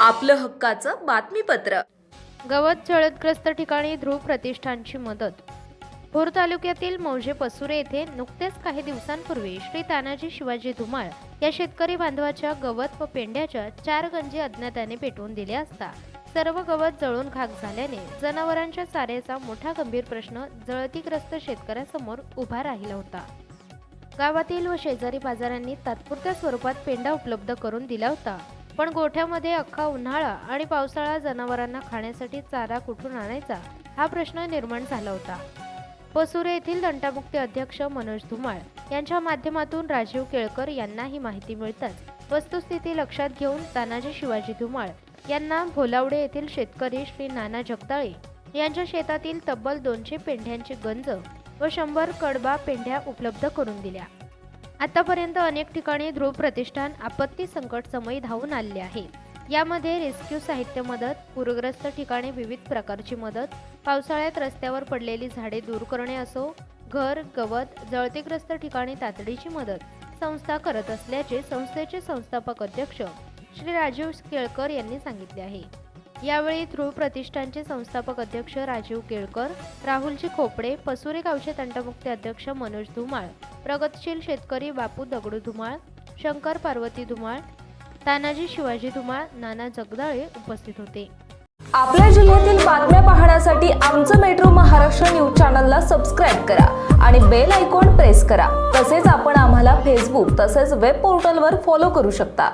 आपलं हक्काचं बातमीपत्र. गवत जळदग्रस्त ठिकाणी ध्रुव प्रतिष्ठानची मदत. भोर तालुक्यातील मौजे पसुरे येथे नुकतेच काही दिवसांपूर्वी श्री तानाजी शिवाजी धुमाळ या शेतकरी बांधवाच्या गवत व पेंड्याच्या चार गंजी अज्ञाताने पेटवून दिल्या असता सर्व गवत जळून खाक झाल्याने जनावरांच्या चाऱ्याचा मोठा गंभीर प्रश्न जळतीग्रस्त शेतकऱ्यासमोर उभा राहिला होता. गावातील व शेजारी बाजारांनी तात्पुरत्या स्वरूपात पेंडा उपलब्ध करून दिला होता. पण गोठ्यामध्ये अख्खा उन्हाळा आणि पावसाळा जनावरांना खाण्यासाठी चारा कुठून आणायचा हा प्रश्न निर्माण झाला होता. पसुरे येथील दंटामुक्ती अध्यक्ष मनोज धुमाळ यांच्या माध्यमातून राजीव केळकर यांना ही माहिती मिळताच वस्तुस्थिती लक्षात घेऊन तानाजी शिवाजी धुमाळ यांना भोलावडे येथील शेतकरी श्री नाना जगदाळे यांच्या शेतातील तब्बल दोनशे पेंढ्यांची गंज व शंभर कडबा पेंढ्या उपलब्ध करून दिल्या. आतापर्यंत अनेक ठिकाणी ध्रुव प्रतिष्ठान आपत्ती संकट समयी धावून आलेले आहे. यामध्ये रेस्क्यू साहित्य मदत पूरग्रस्त ठिकाणी विविध प्रकारची मदत पावसाळ्यात रस्त्यावर पडलेली झाडे दूर करणे असो घर गवत जळतीग्रस्त ठिकाणी तातडीची मदत संस्था करत असल्याचे संस्थेचे संस्थापक अध्यक्ष श्री राजीव केळकर यांनी सांगितले आहे. यावेळी ध्रुव प्रतिष्ठानचे संस्थापक अध्यक्ष राजीव केळकर राहुलजी खोपडे पसुरे गावचे तंटमुक्ती अध्यक्ष मनोज धुमाळ प्रगतशील शेतकरी बापू दगडू धुमाळ शंकर पार्वती धुमाळ तानाजी शिवाजी धुमाळ नाना जगदाळे उपस्थित होते. आपल्या जिल्ह्यातील बातम्या पाहण्यासाठी आमचं मेट्रो महाराष्ट्र न्यूज चॅनलला सबस्क्राईब करा आणि बेल आयकॉन प्रेस करा. तसेच आपण आम्हाला फेसबुक तसेच वेब पोर्टलवर फॉलो करू शकता.